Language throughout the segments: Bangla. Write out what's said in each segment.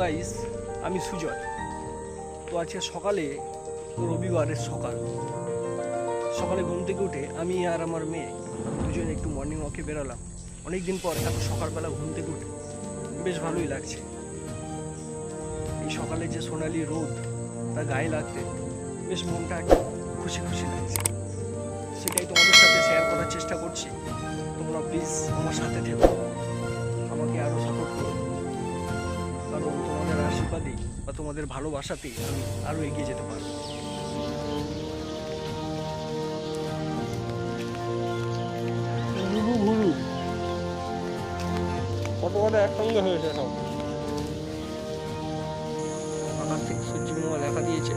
গাইস, আমি সুজয়। তো আজকে সকালে, রবিবারের সকাল। সকালে ঘুম থেকে উঠে আমি আর আমার মেয়ে দুজন একটু মর্নিং ওয়াকে বেরোলাম। অনেক দিন পর এত সকালবেলা ঘুম থেকে উঠে বেশ ভালোই লাগছে। এই সকালে যে সোনালি রোদ তা গায়ে লাগতে বেশ মনটা খুশি খুশি লাগছে। সেটাই তোমাদের সাথে শেয়ার করার চেষ্টা করছি। তোমরা প্লিজ আমার সাথে থেকো। আমাকে আরও সাপোর্ট করো। কারণ তোমাদের আশীর্বাদেই বা তোমাদের ভালোবাসাতেই আমি আরও এগিয়ে যেতে পারব। কত কত একসঙ্গে হয়েছে সব। আকাশ থেকে সূর্যি মামা লেখা দিয়েছে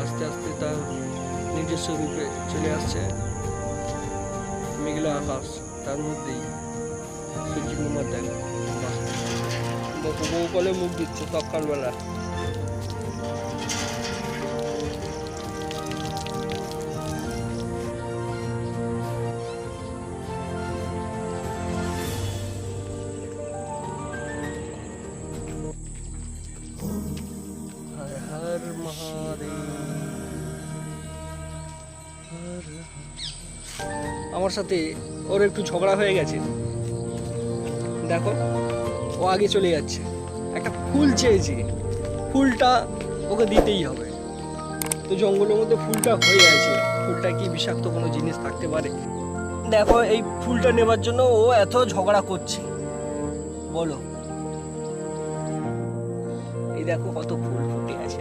আস্তে আস্তে তার নিজস্ব রূপে চলে আসছে মেঘলা আকাশ তার মধ্যেই বউ কলে মুখ দিচ্ছে সকালবেলা। আমার সাথে ওর একটু ঝগড়া হয়ে গেছে। দেখো ও আগে চলে যাচ্ছে। একটা ফুল চেয়েছি। ফুলটা ওকে দিতেই হবে। তো জঙ্গলের মধ্যে ফুলটা হয়ে আছে। ফুলটা কি বিষাক্ত কোনো জিনিস থাকতে পারে? দেখো, এই ফুলটা নেবার জন্য ও এত ঝগড়া করছে। বলো। এই দেখো কত ফুল ফুটে আছে।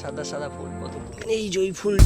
সাদা সাদা ফুল, কত এই যে ফুল